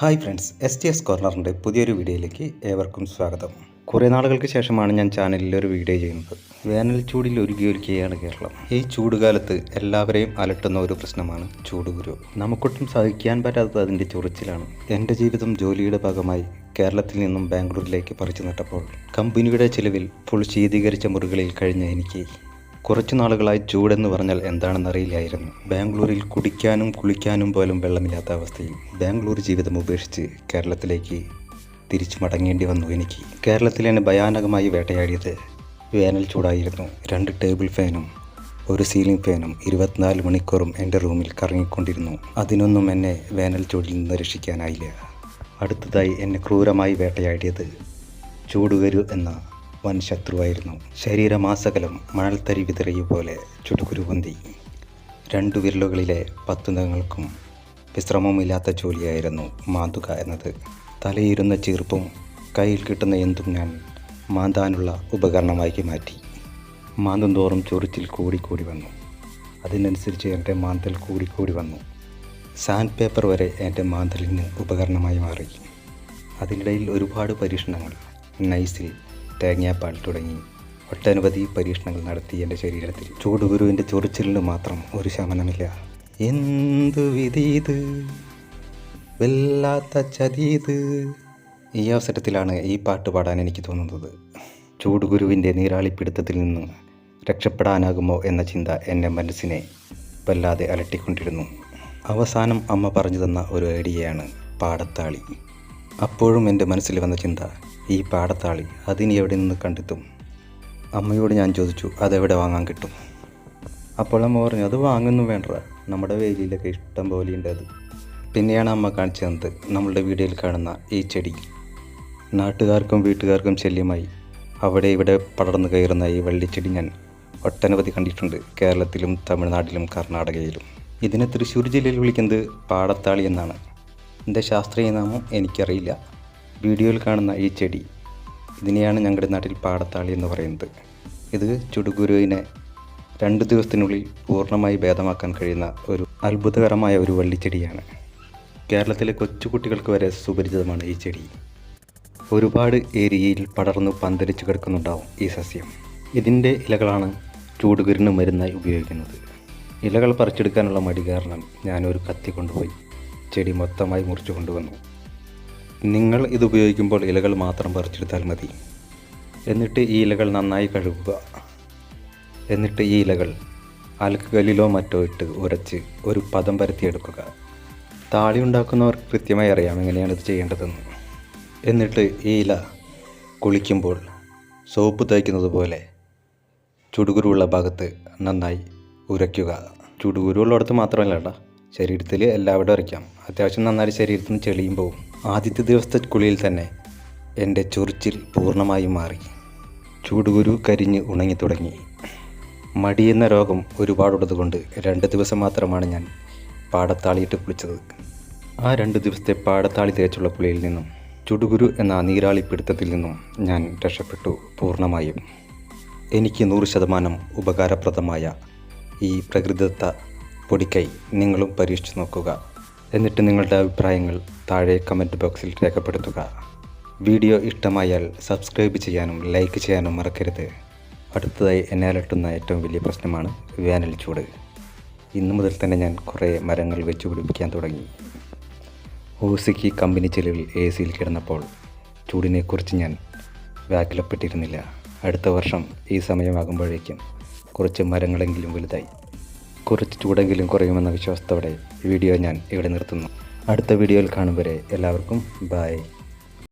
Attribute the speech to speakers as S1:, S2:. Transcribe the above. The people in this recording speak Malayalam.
S1: Hi friends S T S കോർണറിന്റെ പുതിയൊരു വീഡിയോയിലേക്ക് ഏവർക്കും സ്വാഗതം. കുറേ നാളുകൾക്ക് ശേഷമാണ് ഞാൻ ചാനലിൽ ഒരു വീഡിയോ ചെയ്യുന്നത്. വേനൽ ചൂടിൽ ഒരുക്കിയൊരുക്കുകയാണ് കേരളം. ഈ ചൂടുകാലത്ത് എല്ലാവരെയും അലട്ടുന്ന ഒരു പ്രശ്നമാണ് ചൂടുകുരു. നമുക്കൊട്ടും സഹിക്കാൻ പറ്റാത്തത് അതിന്റെ ചൊറിച്ചിലാണ്. എന്റെ ജീവിതം ജോലിയുടെ ഭാഗമായി കേരളത്തിൽ നിന്നും ബാംഗ്ലൂരിലേക്ക് പറിച്ചു നട്ടപ്പോൾ കമ്പനിയുടെ ചിലവിൽ ഫുൾ ശീതീകരിച്ച മുറികളിൽ കഴിഞ്ഞ എനിക്ക് കുറച്ചു നാളുകളായി ചൂടെന്ന് പറഞ്ഞാൽ എന്താണെന്നറിയില്ലായിരുന്നു ബാംഗ്ലൂരിൽ കുടിക്കാനും കുളിക്കാനും പോലും വെള്ളമില്ലാത്ത അവസ്ഥയിൽ ബാംഗ്ലൂർ ജീവിതം ഉപേക്ഷിച്ച് കേരളത്തിലേക്ക് തിരിച്ചു മടങ്ങേണ്ടി വന്നു എനിക്ക്. കേരളത്തിൽ എന്നെ ഭയാനകമായി വേട്ടയാടിയത് വേനൽ ചൂടായിരുന്നു. രണ്ട് ടേബിൾ ഫാനും ഒരു സീലിംഗ് ഫാനും ഇരുപത്തിനാല് മണിക്കൂറും എന്റെ റൂമിൽ കറങ്ങിക്കൊണ്ടിരുന്നു. അതിനൊന്നും എന്നെ വേനൽ ചൂടിൽ നിന്ന് രക്ഷിക്കാനായില്ല. അടുത്തതായി എന്നെ ക്രൂരമായി വേട്ടയാടിയത് ചൂടുവരൂ എന്ന വൻ ശത്രുവായിരുന്നു ശരീരമാസകലം മണൽത്തരി വിതറിയ പോലെ ചുടുകുരു പൊന്തി രണ്ടു വിരലുകളിലെ പത്തുനങ്ങൾക്കും വിശ്രമമില്ലാത്ത ജോലിയായിരുന്നു മാതുക എന്നത്. തലയിരുന്ന ചീർപ്പും കയ്യിൽ കിട്ടുന്ന എന്തും ഞാൻ മാന്താനുള്ള ഉപകരണമാക്കി മാറ്റി. മാന്തും തോറും ചൊറിച്ചിൽ കൂടിക്കൂടി വന്നു. അതിനനുസരിച്ച് എന്റെ മാന്തൽ കൂടിക്കൂടി വന്നു. സാൻഡ് പേപ്പർ വരെ എന്റെ മാന്തലിന് ഉപകരണമായി മാറി. അതിനിടയിൽ ഒരുപാട് പരീക്ഷണങ്ങൾ. നൈസിൽ തേങ്ങാപ്പാൽ തുടങ്ങി. ഒട്ടനവധി പരീക്ഷണങ്ങൾ നടത്തി എന്റെ ശരീരത്തിൽ. ചൂടുഗുരുവിന്റെ ചൊറിച്ചിലിന് മാത്രം ഒരു ശമനമില്ല. എന്തു വിധീത് വല്ലാത്ത ചതീത് ഈ അവസരത്തിലാണ് ഈ പാട്ട് പാടാൻ എനിക്ക് തോന്നുന്നത്. ചൂടുഗുരുവിന്റെ നീരാളിപ്പിടുത്തത്തിൽ നിന്ന് രക്ഷപ്പെടാനാകുമോ എന്ന ചിന്ത എന്റെ മനസ്സിനെ വല്ലാതെ അലട്ടിക്കൊണ്ടിരുന്നു. അവസാനം അമ്മ പറഞ്ഞു തന്ന ഒരു ഐഡിയയാണ് പാടത്താളി. അപ്പോഴും എന്റെ മനസ്സിൽ വന്ന ചിന്ത ഈ പാടത്താളി അതിനി എവിടെ നിന്ന് കണ്ടെത്തും? അമ്മയോട് ഞാൻ ചോദിച്ചു അതെവിടെ വാങ്ങാൻ കിട്ടും? അപ്പോൾ അമ്മ പറഞ്ഞു അത് വാങ്ങുന്നു വേണ്ട. നമ്മുടെ വേലിയിലൊക്കെ ഇഷ്ടം പോലെ ഉണ്ട് അത്. പിന്നെയാണ് അമ്മ കാണിച്ചു തന്നത് നമ്മളുടെ വീഡിയോയിൽ കാണുന്ന ഈ ചെടി. നാട്ടുകാർക്കും വീട്ടുകാർക്കും ശല്യമായി. അവിടെ ഇവിടെ പടർന്നു കയറുന്ന ഈ വള്ളിച്ചെടി ഞാൻ ഒട്ടനവധി കണ്ടിട്ടുണ്ട് കേരളത്തിലും തമിഴ്നാട്ടിലും കർണാടകയിലും. ഇതിനെ തൃശ്ശൂർ ജില്ലയിൽ വിളിക്കുന്നത് പാടത്താളി എന്നാണ്. എന്റെ ശാസ്ത്രീയ നാമം എനിക്കറിയില്ല. വീഡിയോയിൽ കാണുന്ന ഈ ചെടി ഇതിനെയാണ് ഞങ്ങളുടെ നാട്ടിൽ പാടത്താളി എന്ന് പറയുന്നത്. ഇത് ചുടുകുരുവിനെ രണ്ട് ദിവസത്തിനുള്ളിൽ പൂർണമായി ഭേദമാക്കാൻ കഴിയുന്ന ഒരു അത്ഭുതകരമായ ഒരു വള്ളിച്ചെടിയാണ്. കേരളത്തിലെ കൊച്ചുകുട്ടികൾക്ക് വരെ സുപരിചിതമാണ് ഈ ചെടി. ഒരുപാട് ഏരിയയിൽ പടർന്നു പന്തലിച്ച് കിടക്കുന്നുണ്ടാവും ഈ സസ്യം. ഇതിന്റെ ഇലകളാണ് ചൂടുകുരിന് മരുന്നായി ഉപയോഗിക്കുന്നത്. ഇലകൾ പറിച്ചെടുക്കാനുള്ള മടി കാരണം ഞാനൊരു കത്തി കൊണ്ടുപോയി ചെടി മൊത്തമായി മുറിച്ചു കൊണ്ടുവന്നു. നിങ്ങൾ ഇത് ഉപയോഗിക്കുമ്പോൾ ഇലകൾ മാത്രം പറിച്ചെടുത്താൽ മതി. എന്നിട്ട് ഈ ഇലകൾ നന്നായി കഴുകുക. എന്നിട്ട് ഈ ഇലകൾ അലക്കുകല്ലിലോ മറ്റോ ഇട്ട് ഉരച്ച് ഒരു പദം പരത്തിയെടുക്കുക താളി ഉണ്ടാക്കുന്നവർ കൃത്യമായി അറിയാം എങ്ങനെയാണ് ഇത് ചെയ്യേണ്ടതെന്ന്. എന്നിട്ട് ഈ ഇല കുളിക്കുമ്പോൾ സോപ്പ് തേക്കുന്നത് പോലെ ചുടുകുരുള്ള ഭാഗത്ത് നന്നായി ഉരയ്ക്കുക. ചുടുകുരുള്ളടത്ത് മാത്രമല്ല ശരീരത്തിൽ എല്ലാവിടെയും ഉരയ്ക്കാം അത്യാവശ്യം നന്നായി ശരീരത്തിന് ചെളിയും പോവും. ആദ്യത്തെ ദിവസത്തെ കുളിയിൽ തന്നെ എന്റെ ചൊറിച്ചിൽ പൂർണമായും മാറി. ചൂടുകുരു കരിഞ്ഞ് ഉണങ്ങി തുടങ്ങി. മടിയെന്ന രോഗം ഒരുപാടുള്ളതുകൊണ്ട് രണ്ട് ദിവസം മാത്രമാണ് ഞാൻ പാടത്താളിയിട്ട് കുളിച്ചത്. ആ രണ്ട് ദിവസത്തെ പാടത്താളി തേച്ചുള്ള കുളിയിൽ നിന്നും ചുടുകുരു എന്ന നീരാളിപ്പിടുത്തത്തിൽ നിന്നും ഞാൻ രക്ഷപ്പെട്ടു പൂർണമായും. എനിക്ക് നൂറ് ശതമാനം ഉപകാരപ്രദമായ ഈ പ്രകൃതിദത്ത പൊടിക്കൈ നിങ്ങളും പരീക്ഷിച്ചു നോക്കുക. എന്നിട്ട് നിങ്ങളുടെ അഭിപ്രായങ്ങൾ താഴെ കമന്റ് ബോക്സിൽ രേഖപ്പെടുത്തുക. വീഡിയോ ഇഷ്ടമായാൽ സബ്സ്ക്രൈബ് ചെയ്യാനും ലൈക്ക് ചെയ്യാനും മറക്കരുത്. അടുത്തതായി എന്നെ അലട്ടുന്ന ഏറ്റവും വലിയ പ്രശ്നമാണ് വേനൽ ചൂട്. ഇന്നു മുതൽ തന്നെ ഞാൻ കുറേ മരങ്ങൾ വെച്ച് പിടിപ്പിക്കാൻ തുടങ്ങി. ഓസിക്ക് കമ്പനി ചെലവിൽ എ സിയിൽ കിടന്നപ്പോൾ ചൂടിനെക്കുറിച്ച് ഞാൻ വ്യാകുലപ്പെട്ടിരുന്നില്ല. അടുത്ത വർഷം ഈ സമയമാകുമ്പോഴേക്കും കുറച്ച് മരങ്ങളെങ്കിലും വലുതായി. കുറച്ച് ചൂടെങ്കിലും കുറയുമെന്ന വിശ്വാസത്തോടെ വീഡിയോ ഞാൻ ഇവിടെ നിർത്തുന്നു. അടുത്ത വീഡിയോയിൽ കാണും വരെ എല്ലാവർക്കും ബായ്